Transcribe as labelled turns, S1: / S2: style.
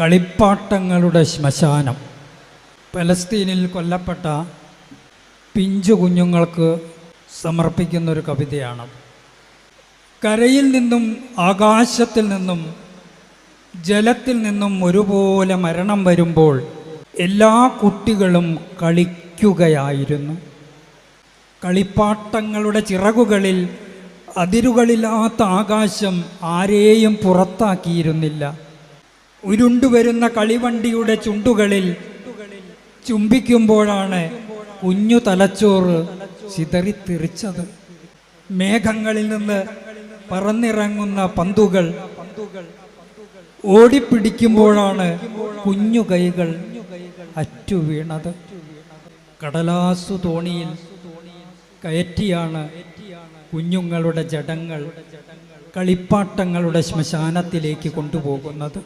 S1: കളിപ്പാട്ടങ്ങളുടെ ശ്മശാനം. പലസ്തീനിൽ കൊല്ലപ്പെട്ട പിഞ്ചു കുഞ്ഞുങ്ങൾക്ക് സമർപ്പിക്കുന്നൊരു കവിതയാണ്. കരയിൽ നിന്നും ആകാശത്തിൽ നിന്നും ജലത്തിൽ നിന്നും ഒരുപോലെ മരണം വരുമ്പോൾ എല്ലാ കുട്ടികളും കളിക്കുകയായിരുന്നു. കളിപ്പാട്ടങ്ങളുടെ ചിറകുകളിൽ അതിരുകളില്ലാത്ത ആകാശം ആരെയും പുറത്താക്കിയിരുന്നില്ല. ഉരുണ്ടുവരുന്ന കളിവണ്ടിയുടെ ചുണ്ടുകളിൽ ചുംബിക്കുമ്പോഴാണ് കുഞ്ഞു തലച്ചോറ് ചിതറിത്തെറിച്ചത്. മേഘങ്ങളിൽ നിന്ന് പറന്നിറങ്ങുന്ന പന്തുകൾ ഓടിപ്പിടിക്കുമ്പോഴാണ് കുഞ്ഞു കൈകൾ അറ്റുവീണത്. കടലാസു തോണിയിൽ കയറ്റിയാണ് കുഞ്ഞുങ്ങളുടെ ജഡങ്ങൾ കളിപ്പാട്ടങ്ങളുടെ ശ്മശാനത്തിലേക്ക് കൊണ്ടുപോകുന്നത്.